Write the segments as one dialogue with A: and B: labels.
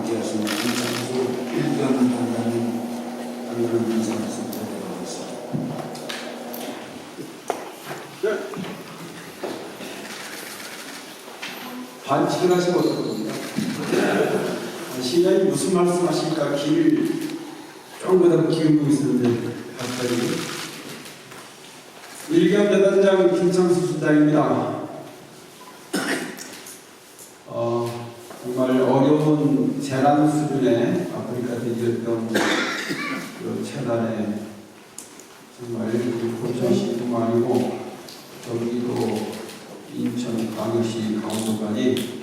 A: 함께하신 김창수 일견 단장님. 반칙을 하시면 어떡합니까? 신장이 무슨 말씀 하실까 귀를 조금보다 기울고 있었는데 갑자기 일견대단장 김창수 순장입니다. 어, 정말 어려운 재난 수준의 대지병 그 재난에 정말 우리 포천시뿐만 아니고 경기도 인천, 광역시, 강원도까지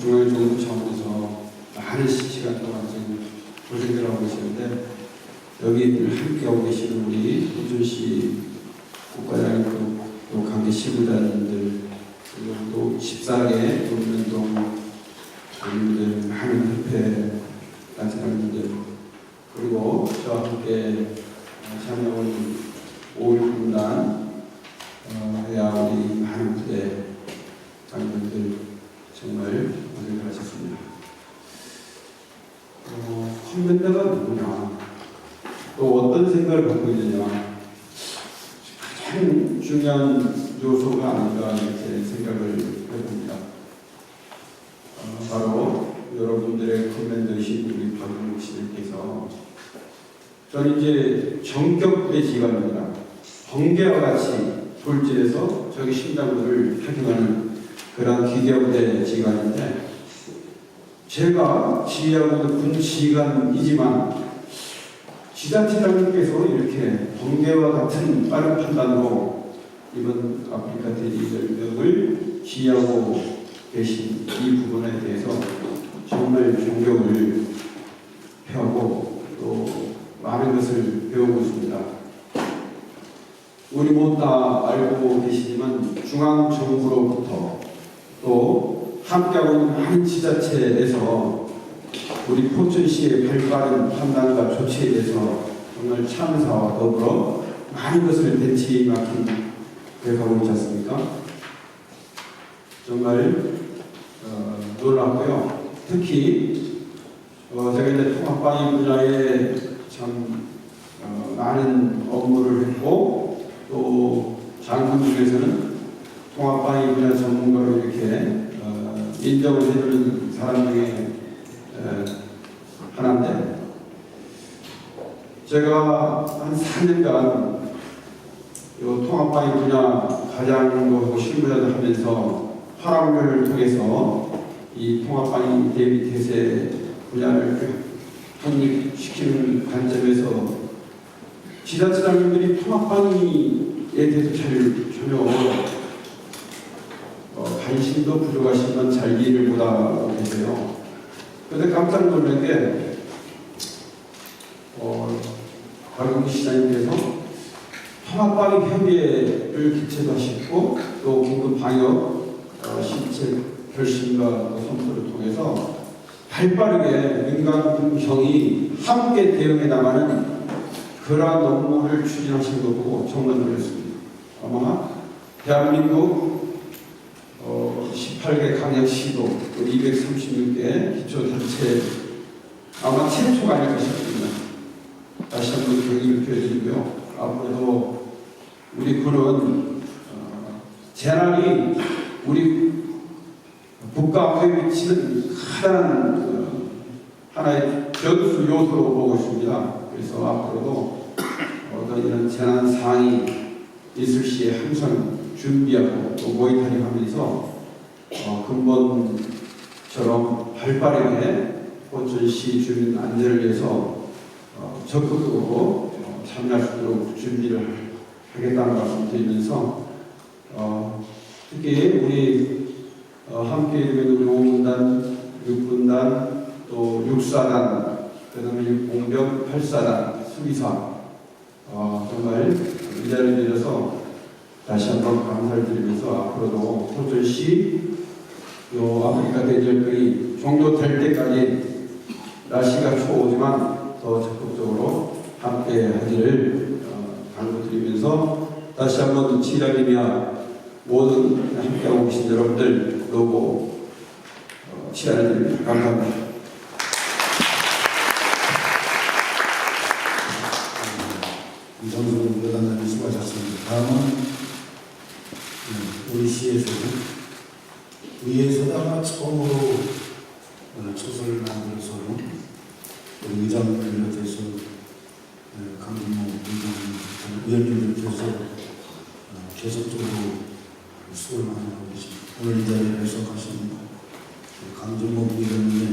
A: 중앙정부 차원에서 많은 시간 동안 지금 고생을 하고 계시는데 여기 함께하고 계시는 우리 포천시 국가장님도 또 관계 시구단님들 그리고 또 14개 동면동 장님들 많은 협회 단체장님들 그리고 저와 함께 참여온 5.18군단 어, 야 우리 많은 부대 장님들 정말 고생을 하셨습니다. 어, 컴밴더가 누구냐 또 어떤 생각을 갖고 있느냐 가장 중요한 요소가 아닌가 이렇게 생각을 해봅니다. 어, 바로 여러분들의 커맨더이신 우리 박용욱 씨께서 저는 이제 정격부대 지휘관입니다. 번개와 같이 돌진해서 저기 심장부를 표경하는 그런 기계부대 지휘관인데 제가 지휘하고 있는 군 지휘관이지만 지자체장님께서 이렇게 번개와 같은 빠른 판단으로 이번 아프리카 대지전력을 지휘하고 계신 이 부분에 대해서 정말 존경을 표하고 또 많은 것을 배우고 있습니다. 우리 모두 다 알고 계시지만 중앙정부로부터 또 함께하고 있는 많은 지자체에서 우리 포천시의 발빠른 판단과 조치에 대해서 정말 참사와 더불어 많은 것을 벤치 마킹 해가고 있지 않습니까? 정말 어, 놀랍고요. 특히 어, 제가 이제 통합방위 분야에 참 어, 많은 업무를 했고 또 장군 중에서는 통합방위 분야 전문가로 이렇게 어, 인정을 해주는 사람 중에 에, 하나인데 제가 한 4년간 이 통합방위 분야 과장하고 실무자를 하면서 화랑을 통해서 이 통합방위 대비 태세 분야를 확립시키는 관점에서 지자체 장님들이 통합방위에 대해서 잘 전혀 어, 관심도 부족하시면 잘 이해를 못하고 계세요. 그런데 깜짝 놀란 게 어, 박용 시장님께서 통합방위 협의회를 개최도 하셨고 또 긴급 방역 어, 실체 결심과 또 선포를 통해서 발빠르게 민간군경이 함께 대응해 나가는 그러한 업무를 추진하신 거 보고 정말 놀랐습니다. 아마 대한민국 어, 18개 강역시도 또 236개 기초단체 아마 최초가 아닐까 싶습니다. 다시 한번 경의를 표해드리고요. 앞으로도 우리 군은 어, 재난이 우리 국가 안보에 미치는 커다란 어, 하나의 변수 요소로 보고 있습니다. 그래서 앞으로도 어떤 이런 재난 상황이 있을 시에 항상 준비하고 또 모니터링 하면서 어, 근본처럼 발빠르게 포천시 주민 안전을 위해서 어, 적극적으로 어, 참여할 수 있도록 준비를 하겠다는 말씀 드리면서 어, 특히 우리 어, 함께 있는 용군단, 육군단, 또 육사단, 그다음에 공병 8사단, 수비사 어, 정말 이 자리에 내려서 다시 한번 감사를 드리면서 앞으로도 포천시 요 아프리카 대지역이 종료될 때까지 날씨가 추워오지만 더 적극적으로 함께 하기를 어, 당부드리면서 다시 한번 치라님이야 모든 함께하고 계신 여러분들 너무 어, 시간을 드립니다. 감사합니다.
B: 음, 이정수 여단장님 수고하셨습니다. 다음은 음, 우리 시에서는 위에서다가 처음으로 초설을 만들어서는 의장을 비롯해서 네, 강동모 의장님들께서 어, 계속적으로 수고를 많이 하고 계십니다. 오늘 이 자리에 배석하신 강진모 의장님의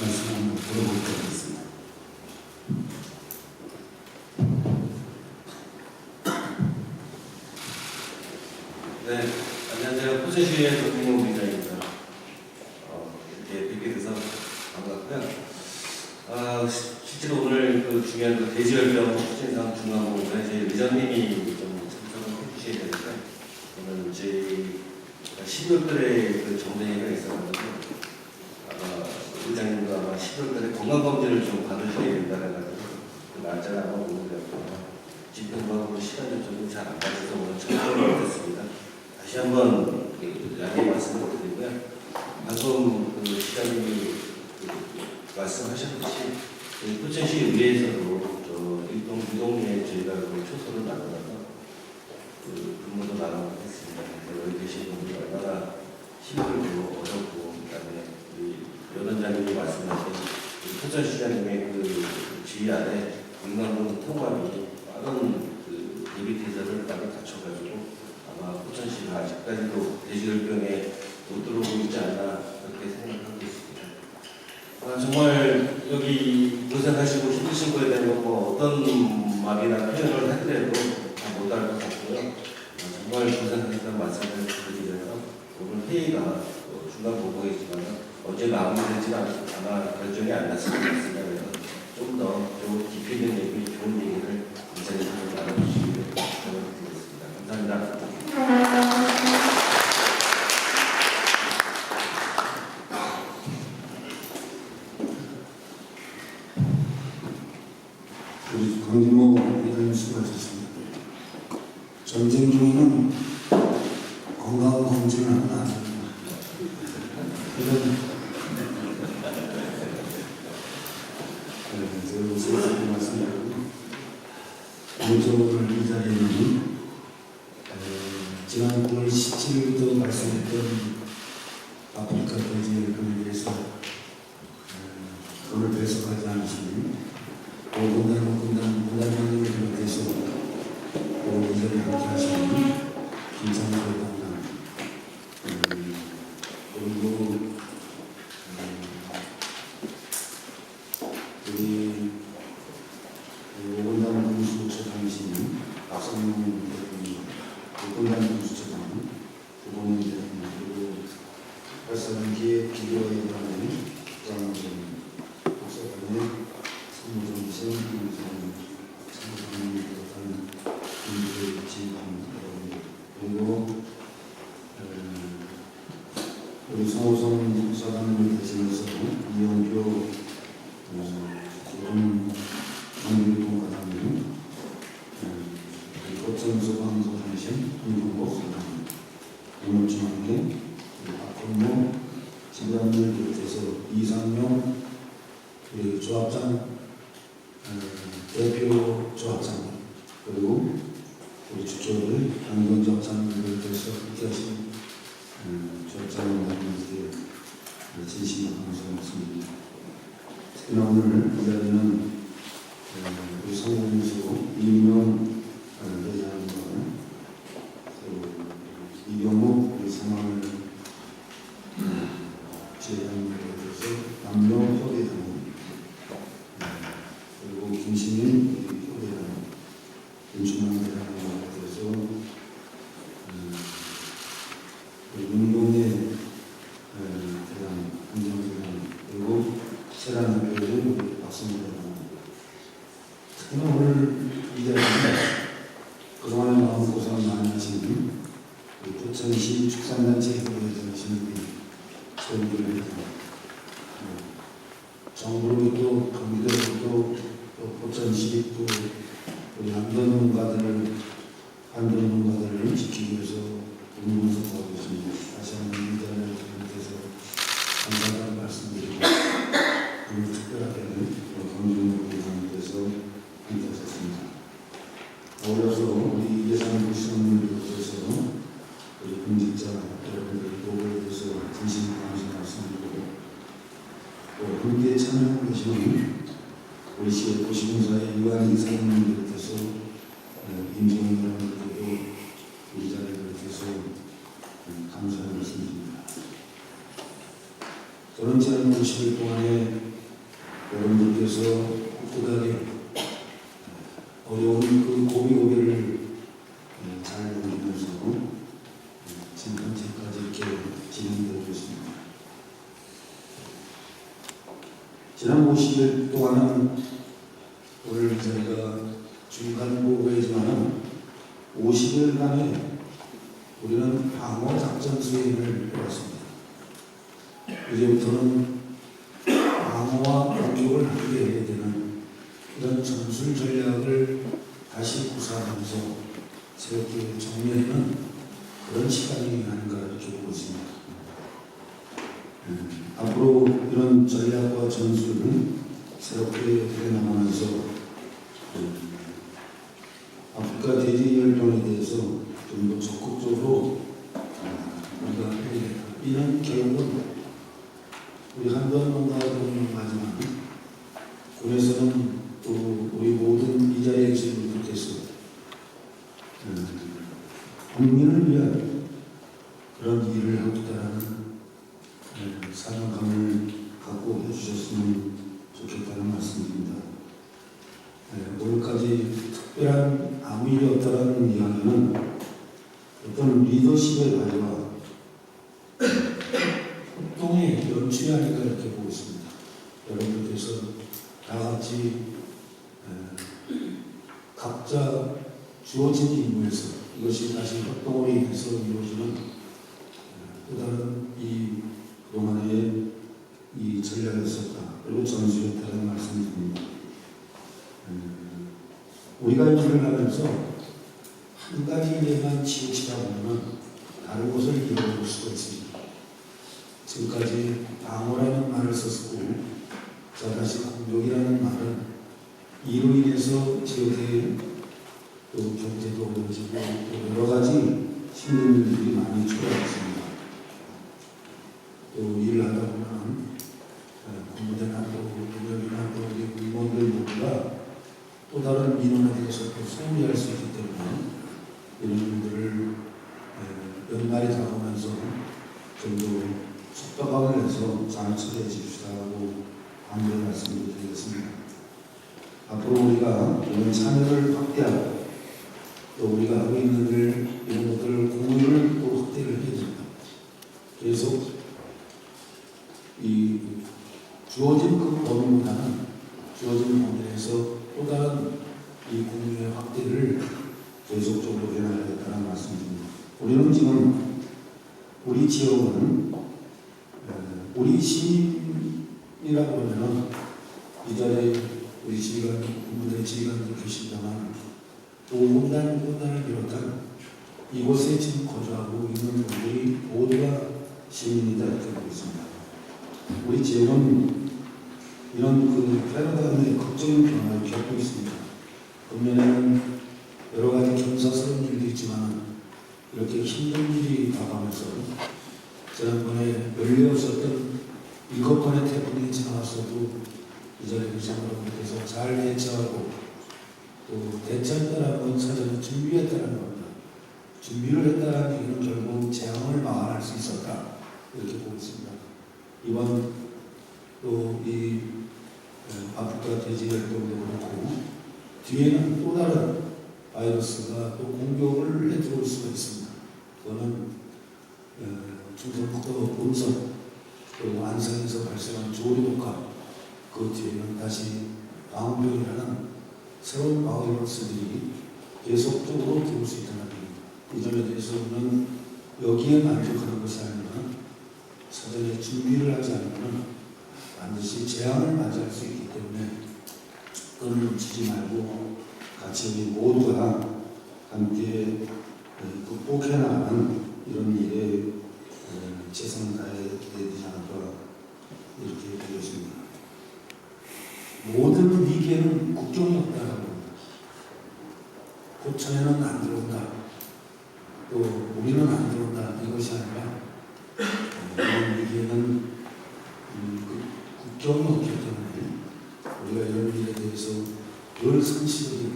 B: 말씀 한번 들어보도록 하겠습니다.
C: 네, 안녕하세요. 포천시의 정민호 기자입니다. 어, 이렇게 뵙게 돼서 반갑고요. 아, 시- 실제로 오늘 그 중요한 그 대지열병 포천상 중앙공원에 제 의장님이 좀 참석을 해주셔야 되는데 오늘 저희 12월 달에 그 정대회가 있어가지고 아마 의장님도 아마 12월 달에 건강검진을 좀 받으셔야 된다는 가지고 그 날짜를 아마 오는 것 같고요. 집행방으로 시간이 좀잘안 맞아서 오늘 참석을 못했습니다. 다시 한번 그 양해 말씀을 드리고요. 방금 그 시장님이 그 말씀하셨듯이 저희 포천시 의회에서도 저 일동 유동리에 저희가 그 초소를 나눠서 그 근무도 나눠고 했습니다. 그래서 여기 계신 분들 얼마나 힘들고 어렵고 그다음에 우리 여단장님이 말씀하신 그 포천시장님의 그 지휘 아래 인간군 통합이 빠른 그 대비 태세를 빨리 갖춰가지고 아마 포천시가 아직까지도 돼지열병에 못 들어오고 있지 않나 그렇게 생각하고 있습니다. 아, 정말 여기 고생하시고 힘드신 거에 대한 뭐 어떤 말이나 표현을 하더라도. 아, 정말 고생하셨다는 말씀을 드리면서 오늘 회의가 어, 중간 보고이지만 언제 마무리될지는 아마 결정이 안 났을 것 같습니다. 그래서 좀더좀 깊이 있는 얘기, 좋은 얘기를 이 자리에서 나눠주시기를 부탁드리겠습니다. 감사합니다.
B: 우리 강진모 회장님 수고하셨습니다. 전쟁 중에는 건강 검진을 하면 안 됩니다. 이런 우선 말씀드리고 오늘 이 자리에는 에, 지난 9월 17일부터 말씀했던 박성용 대표님, 오건단 군수처장 구본인 대표님 그리고 발사는 기획 기교회장님 부장님 복사관님 사무총장 김성 사무총장님 비롯한 분들의 지휘관 여러분들 그리고 음, 우리 성호성 사장님을 대신해서 이영표 고문 정규동 과장님 그리고 정소방 소장이신 김동복 소장님 오늘 중앙에 박건모 지장을 비롯해서 이상용 그리고 조합장 어, 대표 조합장 그리고 우리 주초를 양경 조합장을 비롯해서 함께 하신 어, 조합장님들께 진심으로 감사드립니다. 특히나 오늘 이 자리는 어, 우리 성공수 이명 어, 회장과 또 이경욱 우리 상황을 제안으로서 남녀 협의단 그리고 김신인 우리 협의단 김준환 회장과 그래서 음, 우리 문동예 어, 대장 한정 대장 그리고 세란 교회는 우리 박성호 대장 특히나 오늘 이 자리에 그동안에 마음고생 많이 하신 우리 포천시 축산단체 협의회장이신 우리 최은길 회장 정부로부터 경기도로부터 또 포천시 또 우리 안전농가들을 안전농가들을 지키기 위해서 운동수하고 있습니다. 다시 한번 이 자리를 통해서 감사하다는 말씀드리고 오늘 특별하게 우리 강준호 회장님께서 함께 하셨습니다. 아울러서 우리 예산 구성을 비롯해서 우리 공직자 여러분들이 노고에 대해서 진심 감사 말씀드리고 또 함께 참여하고 계시는 우리 시의 도시공사의 유한 이사님을 비롯해서 어, 임종원 여러분들께도 이 자리에 비롯해서 음, 감사의 말씀드립니다. 저는 지난 50일 동안에 여러분들께서 꿋꿋하게 어려운 그 고비고비를 예, 잘 넘기면서 예, 지금 현재까지 이렇게 진행되고 있습니다. 지난 50일 동안은 오늘 저희가 중간 보고회지만은 50일간에 우리는 방어 작전 수행을 해왔습니다. 이제부터는 방어와 공격을 함께 해야 되는 이런 전술 전략을 다시 구사하면서 새롭게 정리하는 그런 시간이 아닌가 이렇게 보고 있습니다. 음, 앞으로 전략과 전술을 새롭게 해나가면서 음, 아프리카 돼지 혈병에 대해서 좀 더 적극적으로 아, 우리가 해야 된다. 이런 결국은 우리 한번 농가는 마지막 군에서는 또 우리 모든 이 자리에 계신 분들께서 음, 국민을 위한 그런 일을 하고 있다는 음, 사명감을 갖고 해주셨으면 좋겠다는 말씀입니다. 네, 오늘까지 특별한 아무 일이 없다는 이야기는 어떤 리더십의 발휘와 활동의 연출이 아닌가 이렇게 보고 있습니다. 여러분들께서 다 같이 에, 각자 주어진 임무에서 이것이 다시 활동으로 인해서 이루어지는 에, 또 다른 이 그동안의 이 전략이었었다. 그리고 전술이었다는 말씀드립니다. 음, 우리가 일을 하면서 한 가지 일에만 치우치다 보면 다른 곳을 잃어버릴 수가 있습니다. 지금까지 방어라는 말을 썼고 자 다시 공격이라는 말은 이로 인해서 지역의 또 경제도 어려워지고 또 여러 가지 힘든 일들이 많이 초래했습니다. 또 일을 하다 보면 공무대나 또 능력이나 또 우리 공무원들 모두가 또 다른 민원에 대해서 또 소홀히 할수 있기 때문에 이런 분들을 에, 연말이 다가오면서 좀더 속박을 해서 잘 처리해 하고 안내 말씀을 드리겠습니다. 앞으로 우리가 이런 참여를 확대하고 또 우리가 하고 있는 일 이런 것들을 공유를 또 확대를 해야 됩니다. 계속 이 주어진 그 범위보다는 주어진 범위에서 또 다른 이 공유의 확대를 계속적으로 해나가겠다는 말씀입니다. 우리는 지금 우리 지역은 어, 우리 시민이라고 하면은 이 자리에 우리 지휘관, 군부대 지휘관도 계십니다만 오군단, 군단을 비롯한 이곳에 지금 거주하고 있는 분들이 모두가 시민이다 이렇게 보고 있습니다. 우리 지역은 이런 그 패러다임의 극적인 변화를 겪고 있습니다. 금년에는 여러 가지 경사스러운 일도 있지만 이렇게 힘든 일이 다가오면서 지난번에 열려있었던 일곱 번의 태풍이 지나왔어도 이 자리에 계신 여러분께서 잘 대처하고 또 대처했다는 건 사전에 준비했다는 겁니다. 준비를 했다는 얘기는 결국 재앙을 막아낼 수 있었다 이렇게 보고 있습니다. 이번 또 이 아프리카 돼지 활동도 그렇고 뒤에는 또 다른 바이러스가 또 공격을 해 들어올 수가 있습니다. 어, 충청북도 본선 그리고 안성에서 발생한 조류독감 그 뒤에는 다시 방병이라는 새로운 바이러스들이 계속적으로 들어올 수 있다는 겁니다. 이 점에 대해서는 여기에 만족하는 것이 아니라 사전에 준비를 하지 않으면 반드시 재앙을 맞이할 수 있기 때문에 끈을 놓치지 말고 같이 우리 모두가 함께 어, 극복해 나가는 이런 일에 어, 최선을 다해야 되지 않을까 이렇게 되겠습니다. 모든 위기에는 국경이 없다라고 합니다. 곧 포천에는 안 들어온다. 또 우리는 안 들어온다. 이것이 아니라 어, 이런 위기에는 음, 그 국경이 없기 때문에 우리가 이런 일에 대해서 늘 성실히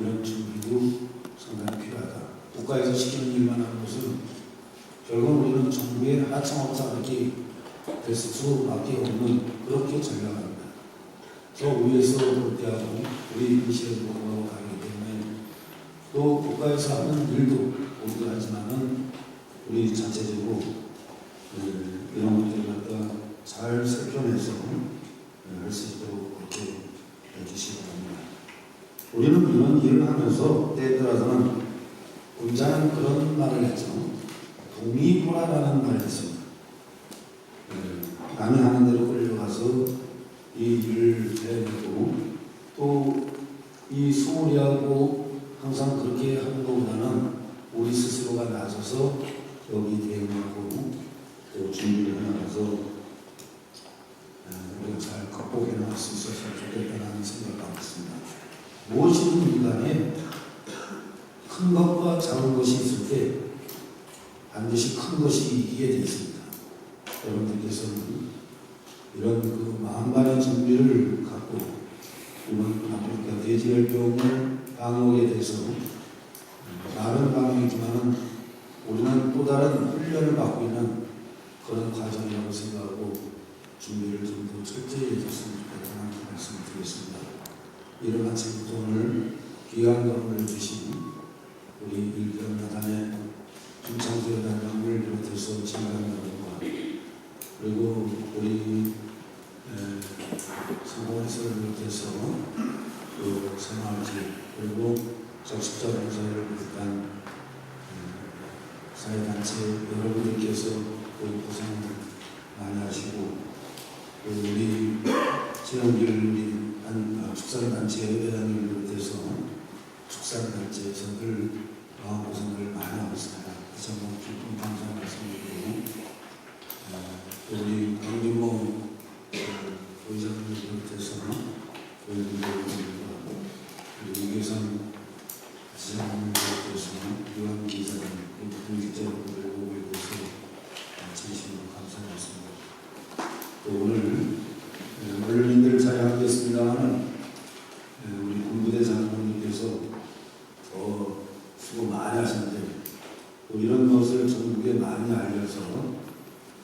B: 이런 준비도 상당히 필요하다. 국가에서 시키는 일만 하는 것은 결국 우리는 정부의 하청업자밖에 될 수밖에 없는 그렇게 전략합니다. 저 위에서 볼 때하고 우리 인 시에서 보고 가기 때문에 또 국가에서 하는 일도 우리도 하지만은 우리 자체적으로 그 이런 것들을 갖다 잘 살펴내서 할 수 있도록 그렇게 해주시기 바랍니다. 우리는 이런 일을 하면서 때에 따라서는 군자는 그런 말을 했죠. 동의보라라는 말을 했습니다. 그 남이 하는 대로 끌려가서 이 일을 해내고 또 이 소리하고 항상 그렇게 하는 것보다는 우리 스스로가 나서서 여기 대응하고 또 준비를 해나가서 어, 우리가 잘 극복해 나갈 수 있어서 좋겠다는 생각을 하고 있습니다. 무엇이든 인간에 큰 것과 작은 것이 있을 때 반드시 큰 것이 이기게 되어 있습니다. 여러분들께서는 이런 그 만반의 준비를 갖고 이번 아프리카 돼지열병을 방어에 대해서 다른 방향이지만은 우리는 또 다른 훈련을 받고 있는 그런 과정이라고 생각하고 준비를 좀 더 철저히 해줬으면 좋겠다는 말씀을 드리겠습니다. 이를 마치부터 오늘 귀한 경험을 주신 우리 일병 여단의 김창수 여단장을 비롯해서 진강여러분과 그리고 우리 에, 성공회사를 비롯해서 그 생활지 그리고 적십자 봉사를 비롯한 에, 사회단체 여러분들께서 그 고생을 많이 하시고 그 우리 단, 아, 축산단체 비롯해서 축산단체에서 늘 마음고생을 많이 하고 있습니다. 다시 한번 깊은 감사 말씀드리고 어, 또 우리 강진모 의장님을 비롯해서 의원님들과 그리고 이계선 지장님을 비롯해서 유한 기자님 그리고 분기자분들 오고 있어서 진심으로 감사하겠습니다. 또 오늘 에, 언론인들 자리하겠습니다만은 우리 군부대 장관님께서 더 수고 많이 하셨는데 또 이런 것을 전국에 많이 알려서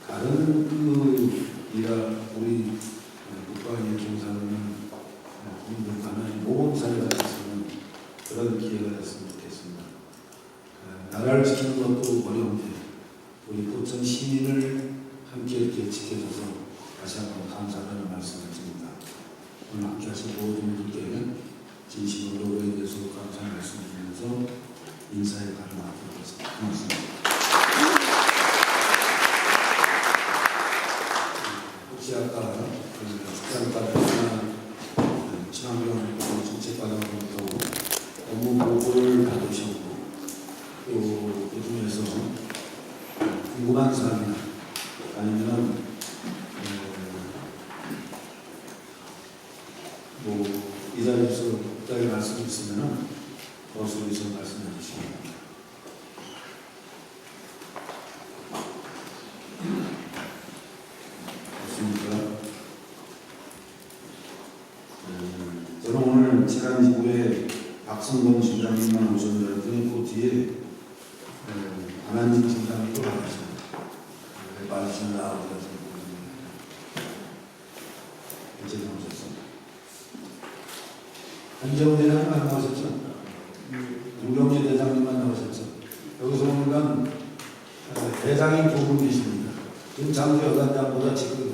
B: 다른 그 이라 우리 어, 국가에 종사하는 어, 군들과는 모범 사례가 됐으면 그런 기회가 됐으면 좋겠습니다. 어, 나라를 지키는 것도 어려운데 우리 포천 시민을 함께 이렇게 지켜줘서 다시 한번 감사하는 말씀을 드립니다. 오늘 함께 하신 모든 분들께 진심으로 노래에 대해서 감사 말씀 드리면서 인사의 발을 앞두겠습니다. 고맙습니다. 혹시 아까 그 축산과정이나 친환경 정책과정부터 업무 보고를 받으셨고 또 그중에서 궁금한 사항이나 아니면 뭐 이 자리에서 특별히 말씀 있으면 거기서 말씀해 주시기 바랍니다. 없습니까? 음, 저는 오늘 지난주에 박성범 팀장님만 오셨는데 그 뒤에 음, 안한진 팀장님도 나가셨습니다. 왜 빠지시나 우리가 좀 이제 나오셨습니다. 대장님 안 나오셨죠? 우경재 대장님만 나오셨죠? 여기서 보니까 어, 대장이 두분 계십니다. 김창수 여단장보다 직급